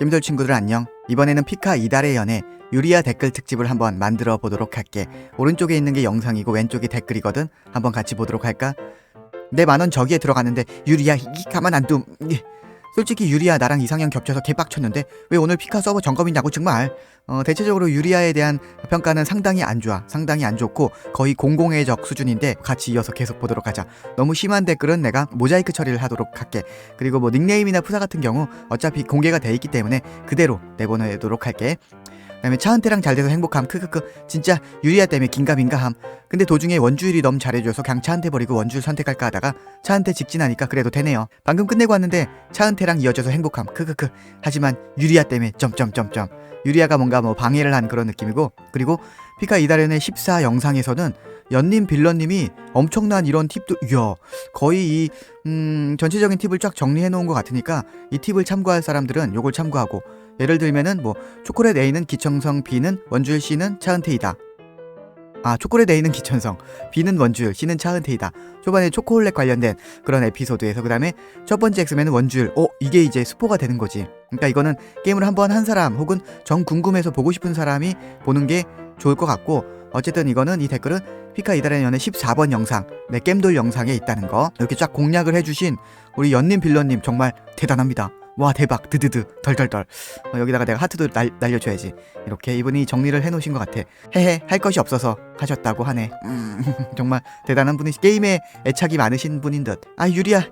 겜돌 친구들 안녕. 이번에는 피카 이달의 연애 유리아 댓글 특집을 한번 만들어 보도록 할게. 오른쪽에 있는 게 영상이고 왼쪽이 댓글이거든. 한번 같이 보도록 할까? 내 만원 저기에 들어갔는데 유리아 이 가만 안 둠. 이. 솔직히 유리아 나랑 이상형 겹쳐서 개빡쳤는데 왜 오늘 피카 서버 점검이냐고 정말. 어, 대체적으로 유리아에 대한 평가는 상당히 안 좋아. 상당히 안 좋고 거의 공공의 적 수준인데 같이 이어서 계속 보도록 하자. 너무 심한 댓글은 내가 모자이크 처리를 하도록 할게. 그리고 뭐 닉네임이나 프사 같은 경우 어차피 공개가 돼 있기 때문에 그대로 내보내도록 할게. 그다음에 차은태랑 잘 돼서 행복함. 크크크. 진짜 유리아 때문에 긴가민가함. 근데 도중에 원주율이 너무 잘해줘서 그냥 차은태 버리고 원주율 선택할까 하다가 차은태 직진하니까 그래도 되네요. 방금 끝내고 왔는데 차은태랑 이어져서 행복함. 크크크. 하지만 유리아 때문에 점점점점. 유리아가 뭔가 뭐 방해를 한 그런 느낌이고 그리고 피카 이달연의 14 영상에서는 연님 빌런님이 엄청난 이런 팁도 이야 거의 이 음, 전체적인 팁을 쫙 정리해 놓은 것 같으니까 이 팁을 참고할 사람들은 요걸 참고하고 예를 들면은 뭐 초콜릿 A는 기청성, B는 원주율, C는 차은태이다. 아 초콜릿 A는 기천성, B는 원주율, C는 차은태이다. 초반에 초콜릿 관련된 그런 에피소드에서 그 다음에 첫 번째 엑스맨은 원주율. 어 이게 이제 스포가 되는 거지. 그러니까 이거는 게임을 한번 한 사람 혹은 정 궁금해서 보고 싶은 사람이 보는 게 좋을 것 같고 어쨌든 이거는 이 댓글은 피카 이달의 연애 14번 영상 내 겜돌 영상에 있다는 거 이렇게 쫙 공략을 해주신 우리 연님 빌런님 정말 대단합니다. 와 대박. 드드드. 덜덜덜. 어, 여기다가 내가 하트도 날, 날려줘야지. 이렇게 이분이 정리를 해놓으신 것 같아. 헤헤 할 것이 없어서 하셨다고 하네. 음, 정말 대단한 분이 게임에 애착이 많으신 분인 듯아 유리야.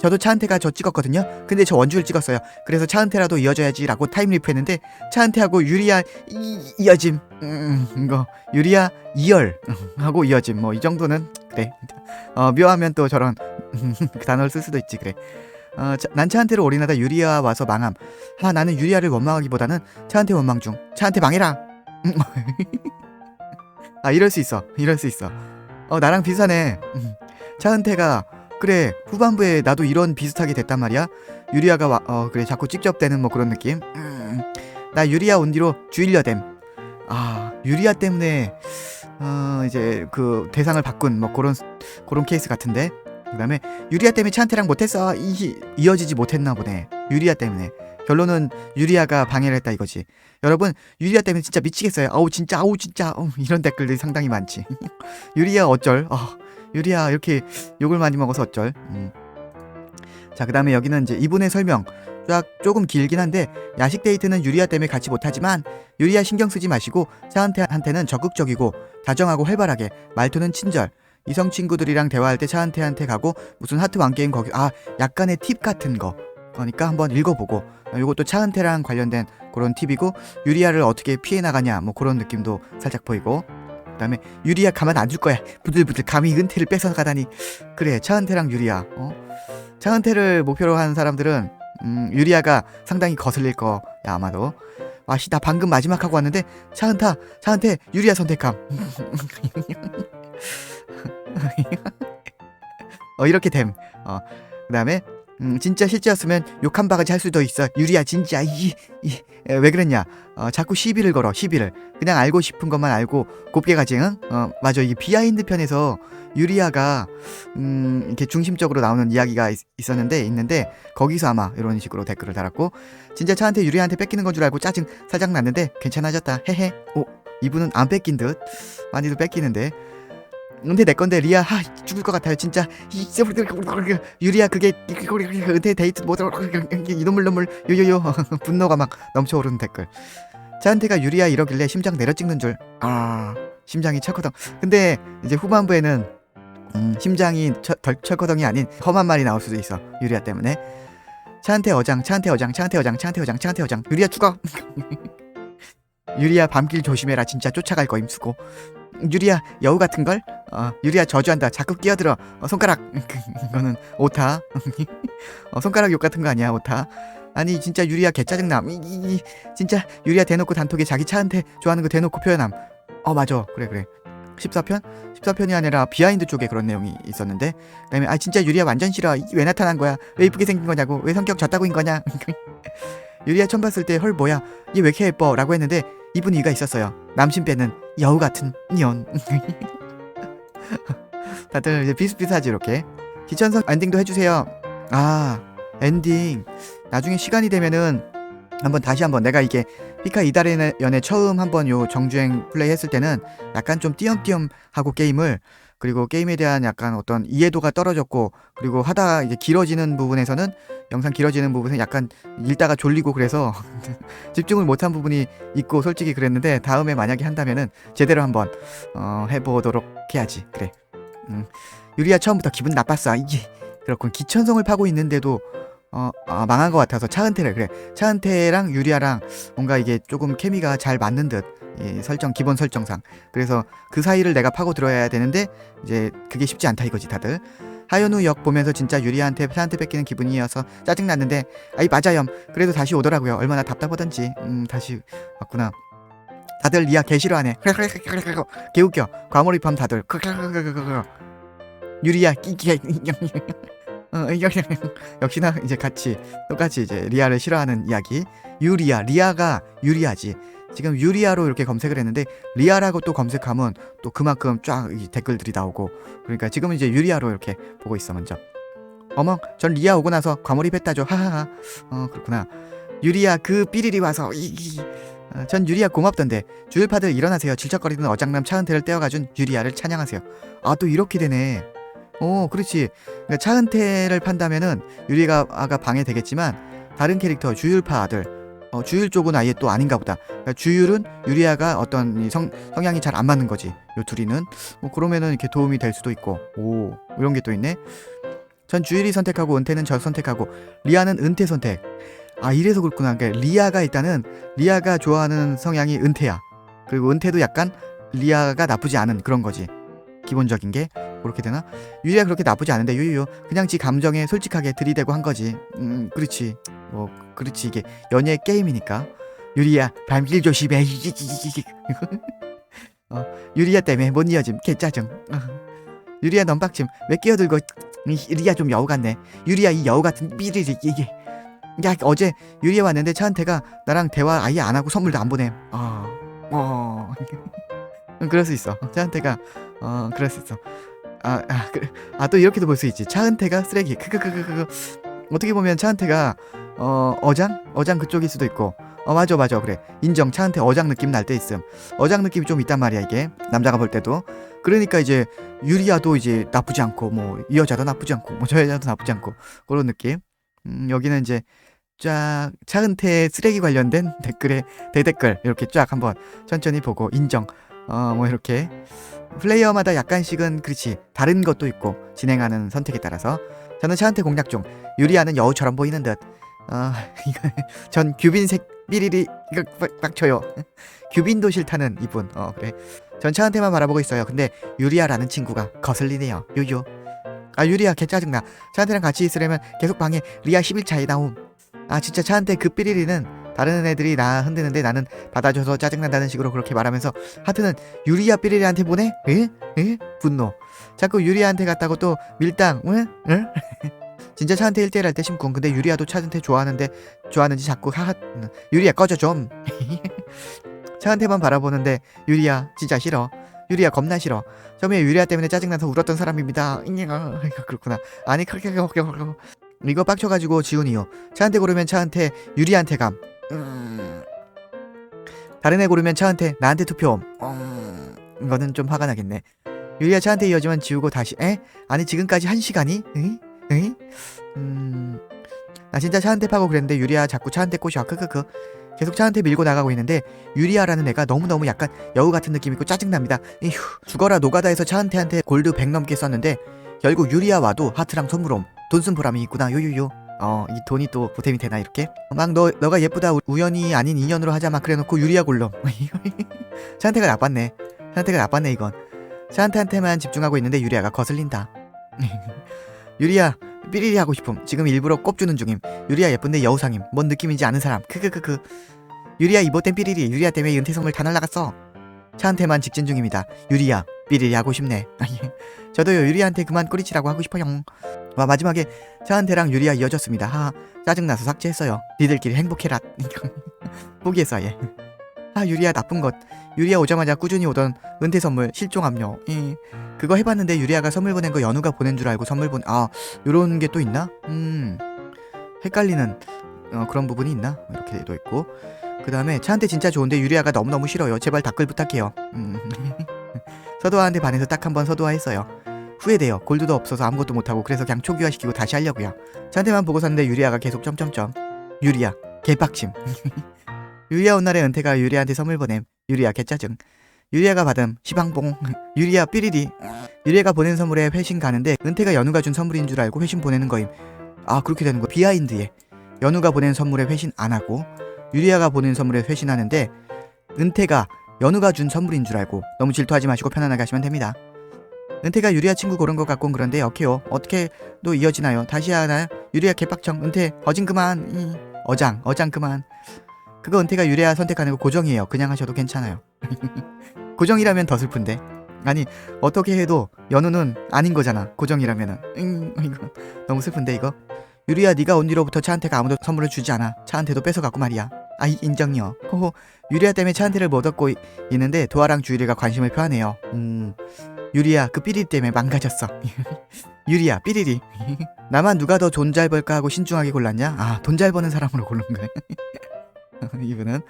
저도 차은태가 저 찍었거든요. 근데 저 원주를 찍었어요. 그래서 차은태라도 이어져야지라고 타임리프 했는데 차은태하고 유리야 이, 이어짐. 음, 이거. 유리야 이열. 하고 이어짐. 뭐 이 정도는 그래. 어 묘하면 또 저런 그 단어를 쓸 수도 있지 그래 어, 차, 난 차한테를 올인하다 유리아 와서 망함. 아 나는 유리아를 원망하기보다는 차한테 원망 중. 차한테 망해라. 아 이럴 수 있어. 이럴 수 있어. 어 나랑 비슷하네. 음. 차은태가 그래 후반부에 나도 이런 비슷하게 됐단 말이야. 유리아가 와, 어 그래 자꾸 찍접대는 뭐 그런 느낌. 음, 나 유리아 온 뒤로 주일려됨. 아 유리아 때문에 어 이제 그 대상을 바꾼 뭐 그런 그런 케이스 같은데. 그 다음에 유리아 때문에 차한테랑 못했어 이, 이어지지 못했나 보네. 유리아 때문에. 결론은 유리아가 방해를 했다 이거지. 여러분 유리아 때문에 진짜 미치겠어요. 아우 진짜 아우 진짜. 어, 이런 댓글들이 상당히 많지. 유리아 어쩔? 어, 유리아 이렇게 욕을 많이 먹어서 어쩔? 음. 자 그 다음에 여기는 이제 이분의 설명. 쫙 조금 길긴 한데 야식 데이트는 유리아 때문에 같이 못하지만 유리아 신경 쓰지 마시고 차한테한테는 적극적이고 다정하고 활발하게 말투는 친절 이성 친구들이랑 대화할 때 차한테한테 가고 무슨 하트 왕 게임 거기 아 약간의 팁 같은 거. 그러니까 한번 읽어보고 이것도 차은태랑 관련된 그런 팁이고 유리아를 어떻게 피해 나가냐 뭐 그런 느낌도 살짝 보이고. 그다음에 유리아 가만 안줄 거야. 부들부들 감히 은퇴를 뺏어 가다니. 그래 차은태랑 유리아. 어? 차은태를 목표로 한 사람들은 음, 유리아가 상당히 거슬릴 거야 아마도. 아씨 나 방금 마지막 하고 왔는데 차은타 차은태 유리아 선택함 어 이렇게 됨. 어 그 다음에 음, 진짜 실제였으면 욕한 바가지 할 수도 있어. 유리야 진짜 이, 이, 에, 왜 그랬냐? 어, 자꾸 시비를 걸어 시비를. 그냥 알고 싶은 것만 알고 곱게 가지. 응? 어 맞아 이 비하인드 편에서 유리아가 음, 이렇게 중심적으로 나오는 이야기가 있, 있었는데 있는데 거기서 아마 이런 식으로 댓글을 달았고 진짜 차한테 유리한테 뺏기는 건 줄 알고 짜증 살짝 났는데 괜찮아졌다. 헤헤. 오 이분은 안 뺏긴 듯 많이도 뺏기는데 은퇴 내 건데 리아 하 죽을 것 같아요 진짜 이 유리아 그게 은퇴 데이트 뭐 이놈물 놈물 요요요 분노가 막 넘쳐오르는 댓글 자한테가 유리아 이러길래 심장 내려 찍는 줄 아 심장이 철커덩 근데 이제 후반부에는 음, 심장이 철, 덜 철커덩이 아닌 험한 말이 나올 수도 있어 유리아 때문에 차한테 어장 차한테 어장 차한테 어장 차한테 어장 차한테 어장 유리아 죽어 유리아 밤길 조심해라 진짜 쫓아갈 거임 수고 유리야 여우 같은 걸? 어, 유리야 저주한다. 자꾸 끼어들어. 어, 손가락. 이거는 오타. 어, 손가락 욕 같은 거 아니야 오타. 아니 진짜 유리야 개 짜증남. 이, 이, 이, 진짜 유리야 대놓고 단톡에 자기 차한테 좋아하는 거 대놓고 표현함. 어 맞아 그래 그래. 14편? 14편이 아니라 비하인드 쪽에 그런 내용이 있었는데 그다음에 아 진짜 유리야 완전 싫어 이- 왜 나타난 거야 왜 이쁘게 생긴 거냐고 왜 성격 졌다고인 거냐 유리야 처음 봤을 때 헐 뭐야 얘 왜 이렇게 예뻐 라고 했는데 이분 이가 있었어요 남신 빼는 여우 같은 년. 다들 이제 비슷비슷하지 이렇게. 기천선 엔딩도 해주세요. 아 엔딩. 나중에 시간이 되면은 한번 다시 한번 내가 이게 피카 이달의 연애 처음 한번 요 정주행 플레이 했을 때는 약간 좀 띄엄띄엄 하고 게임을 그리고 게임에 대한 약간 어떤 이해도가 떨어졌고 그리고 하다 이제 길어지는 부분에서는 영상 길어지는 부분에 약간 읽다가 졸리고 그래서 집중을 못한 부분이 있고 솔직히 그랬는데 다음에 만약에 한다면은 제대로 한번 어, 해보도록 해야지. 그래. 음, 유리야 처음부터 기분 나빴어. 이게 그렇군. 기천성을 파고 있는데도 어, 아, 망한 것 같아서 차은태를. 그래. 차은태랑 유리아랑 뭔가 이게 조금 케미가 잘 맞는 듯 이 설정 기본 설정상. 그래서 그 사이를 내가 파고 들어야 되는데 이제 그게 쉽지 않다 이거지 다들. 하연우 역 보면서 진짜 유리한테 차한테 뺏기는 기분이어서 짜증 났는데 아이 맞아요. 그래도 다시 오더라고요. 얼마나 답답하던지. 음 다시 왔구나. 다들 리아 개 싫어하네. 개웃겨. 과몰입함 다들. 유리야 끼끼 어, 역시나 이제 같이 똑같이 이제 리아를 싫어하는 이야기. 유리아 리아가 유리아지 지금 유리아로 이렇게 검색을 했는데 리아라고 또 검색하면 또 그만큼 쫙이 댓글들이 나오고 그러니까 지금은 이제 유리아로 이렇게 보고 있어 먼저. 어머 전 리아 오고 나서 과몰입했다죠. 하하하. 어 그렇구나. 유리아 그 삐리리 와서 이기 어, 전 유리아 고맙던데. 주율파들 일어나세요. 질척거리는 어장남 차은태를 떼어가준 유리아를 찬양하세요. 아 또 이렇게 되네. 어 그렇지. 그러니까 차은태를 판다면은 유리아가 방해되겠지만 다른 캐릭터 주율파 아들 어, 주율 쪽은 아예 또 아닌가 보다. 그러니까 주율은 유리아가 어떤 이 성, 성향이 잘 안 맞는 거지. 요 둘이는 뭐 그러면은 이렇게 도움이 될 수도 있고 오 이런 게 또 있네. 전 주율이 선택하고 은퇴는 저 선택하고 리아는 은퇴 선택. 아 이래서 그렇구나. 그러니까 리아가 일단은 리아가 좋아하는 성향이 은퇴야. 그리고 은퇴도 약간 리아가 나쁘지 않은 그런 거지. 기본적인 게 그렇게 되나? 유리아 그렇게 나쁘지 않은데 유유유 그냥 지 감정에 솔직하게 들이대고 한 거지. 음 그렇지. 뭐 그렇지. 이게 연애 게임이니까. 유리야 밤길 조심해. 어, 유리야 때문에 못 이어짐. 개짜증. 어. 유리야 넌 빡침. 왜 끼어들고 이, 리아 좀 여우 같네. 유리야 이 여우 같은 삐리리. 이게. 야 어제 유리야 왔는데 차한테가 나랑 대화 아예 안 하고 선물도 안 보냄 어, 어. 응, 그럴 수 있어. 차한테가 어 그럴 수 있어. 아아또 아, 그, 아, 또 이렇게도 볼 수 있지. 차은태가 쓰레기. 크크크크크. 어떻게 보면 차은태가 어 어장? 어장 그쪽일 수도 있고. 어 맞아 맞아. 그래. 인정. 차한테 어장 느낌 날 때 있음. 어장 느낌이 좀 있단 말이야 이게. 남자가 볼 때도. 그러니까 이제 유리아도 이제 나쁘지 않고 뭐 이 여자도 나쁘지 않고 뭐 저 여자도 나쁘지 않고. 그런 느낌. 음 여기는 이제 쫙 차은태 쓰레기 관련된 댓글에 대댓글 이렇게 쫙 한번 천천히 보고 인정. 어 뭐 이렇게. 플레이어마다 약간씩은 그렇지. 다른 것도 있고 진행하는 선택에 따라서. 저는 차한테 공략 중 유리아는 여우처럼 보이는 듯 아 이거 전 규빈색 삐리리 이거 빡, 빡쳐요 규빈도 싫다는 이분 어 그래 전 차한테만 바라보고 있어요 근데 유리아라는 친구가 거슬리네요 유유 아 유리아 개 짜증나 차한테랑 같이 있으려면 계속 방에 리아 11차에 나옴 아 진짜 차한테 그 삐리리는 다른 애들이 나 흔드는데 나는 받아줘서 짜증난다는 식으로 그렇게 말하면서 하트는 유리아 삐리리한테 보내? 에? 에? 분노 자꾸 유리아한테 갔다고 또 밀당 응? 응? 진짜 차한테 1대1 할 때 심쿵. 근데 유리아도 차한테 좋아하는데 좋아하는지 자꾸 하하 유리아 꺼져 좀. 차한테만 바라보는데 유리아 진짜 싫어. 유리아 겁나 싫어. 처음에 유리아 때문에 짜증나서 울었던 사람입니다. 그렇구나. 아니 그렇게 이거 빡쳐가지고 지운 이유 차한테 고르면 차한테 유리한테 감. 음... 다른 애 고르면 차한테 나한테 투표 음... 이거는 좀 화가 나겠네. 유리아 차한테 이어지면 지우고 다시 에? 아니 지금까지 한 시간이? 에? 에? 음... 나 진짜 차한테 파고 그랬는데 유리아 자꾸 차한테 꼬셔. 크크크. 계속 차한테 밀고 나가고 있는데 유리아라는 애가 너무너무 약간 여우 같은 느낌이고 짜증납니다. 에휴 죽어라 노가다에서 차한테한테 골드 100 넘게 썼는데 결국 유리아 와도 하트랑 선물옴. 돈 쓴 보람이 있구나. 요요요 어 이 돈이 또 보탬이 되나 이렇게? 막 너 너가 예쁘다. 우- 우연이 아닌 인연으로 하자 막 그래놓고 유리아 골럼. 차한테가 나빴네. 차한테가 나빴네 이건. 차한테한테만 집중하고 있는데 유리아가 거슬린다 유리아 삐리리 하고 싶음. 지금 일부러 꼽주는 중임. 유리아 예쁜데 여우상임. 뭔 느낌인지 아는 사람. 크크크크. 유리아 이보땐 삐리리. 유리아 때문에 선물 다 날라갔어. 차한테만 직진 중입니다. 유리아 삐리리 하고 싶네. 저도요 유리한테 그만 꼬리치라고 하고 싶어요. 와 마지막에 차한테랑 유리아 이어졌습니다. 하하 짜증나서 삭제했어요. 니들끼리 행복해라. 포기했어 아예 아 유리아 나쁜 것. 유리아 오자마자 꾸준히 오던 은퇴 선물 실종 압류 예. 그거 해봤는데 유리아가 선물 보낸 거 연우가 보낸 줄 알고 선물 본아 요런 게 또 있나? 음 헷갈리는 어, 그런 부분이 있나? 이렇게도 있고. 그 다음에 차한테 진짜 좋은데 유리아가 너무너무 싫어요. 제발 댓글 부탁해요. 음. 서도아한테 반해서 딱 한 번 서도아 했어요. 후회돼요. 골드도 없어서 아무것도 못하고 그래서 그냥 초기화시키고 다시 하려고요. 차한테만 보고 샀는데 유리아가 계속 점점점. 유리아 개빡침 유리아 온 날에 은퇴가 유리아한테 선물 보냄. 유리아 개짜증. 유리아가 받음. 시방봉. 유리아 삐리리 유리아가 보낸 선물에 회신 가는데 은퇴가 연우가 준 선물인 줄 알고 회신 보내는 거임. 아 그렇게 되는 거 비하인드에. 연우가 보낸 선물에 회신 안 하고 유리아가 보낸 선물에 회신하는데 은퇴가 연우가 준 선물인 줄 알고 너무 질투하지 마시고 편안하게 하시면 됩니다. 은퇴가 유리아 친구 고른 것 같곤 그런데 어케요. 어떻게 또 이어지나요? 다시 하나요? 유리아 개빡청. 은퇴. 어진 그만. 이, 어장. 어장 그만 그거 은퇴가 유리아 선택하는 거 고정이에요. 그냥 하셔도 괜찮아요. 고정이라면 더 슬픈데 아니 어떻게 해도 연우는 아닌 거잖아. 고정이라면은 음, 이거 너무 슬픈데 이거 유리야 네가 온 뒤로부터 차한테가 아무도 선물을 주지 않아. 차한테도 뺏어갖고 말이야. 아이 인정요. 호호 유리야 때문에 차한테를 못 얻고 이- 있는데 도아랑 주유리가 관심을 표하네요. 음 유리야 그 삐리리 때문에 망가졌어. 유리야 삐리리. 나만 누가 더 돈 잘 벌까 하고 신중하게 골랐냐? 아돈 잘 버는 사람으로 고른 거야. 이분은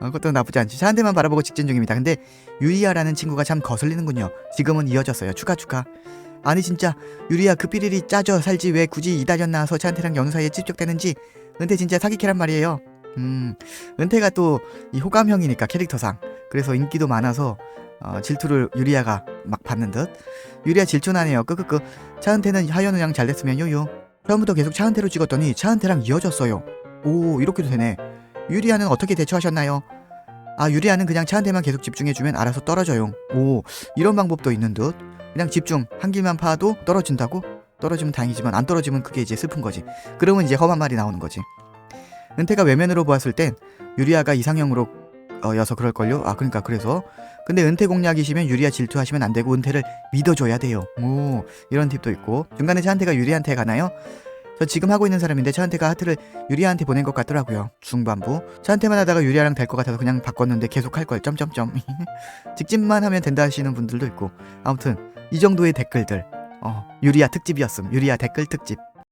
어, 그것도 나쁘지 않지. 차한테만 바라보고 직진 중입니다. 근데 유리야라는 친구가 참 거슬리는군요. 지금은 이어졌어요. 축하 축하. 아니 진짜 유리야 그 삐리리 짜져 살지 왜 굳이 이다련 나와서 차한테랑 연우 사이에 찝쩍대는지 은퇴 진짜 사기캐란 말이에요. 음 은퇴가 또 이 호감형이니까 캐릭터상 그래서 인기도 많아서 어, 질투를 유리아가 막 받는 듯 유리아 질투나네요 끄끄끄 차은태는 하연우랑 잘 됐으면 요요 처음부터 계속 차은태로 찍었더니 차은태랑 이어졌어요 오 이렇게도 되네 유리아는 어떻게 대처하셨나요? 아 유리아는 그냥 차한테만 계속 집중해주면 알아서 떨어져요 오 이런 방법도 있는 듯 그냥 집중 한 길만 파도 떨어진다고? 떨어지면 다행이지만 안 떨어지면 그게 이제 슬픈 거지 그러면 이제 험한 말이 나오는 거지 은퇴가 외면으로 보았을 땐 유리아가 이상형으로 어, 여서 그럴걸요? 아 그러니까 그래서 근데 은퇴 공략이시면 유리아 질투하시면 안 되고 은퇴를 믿어줘야 돼요 오 이런 팁도 있고 중간에 차한테가 유리한테 가나요? 저 지금 하고 있는 사람인데 차한테가 하트를 유리아한테 보낸 것 같더라고요. 중반부. 차한테만 하다가 유리아랑 될 것 같아서 그냥 바꿨는데 계속 할 걸. 점점점. 직진만 하면 된다 하시는 분들도 있고. 아무튼 이 정도의 댓글들. 어 유리아 특집이었음. 유리아 댓글 특집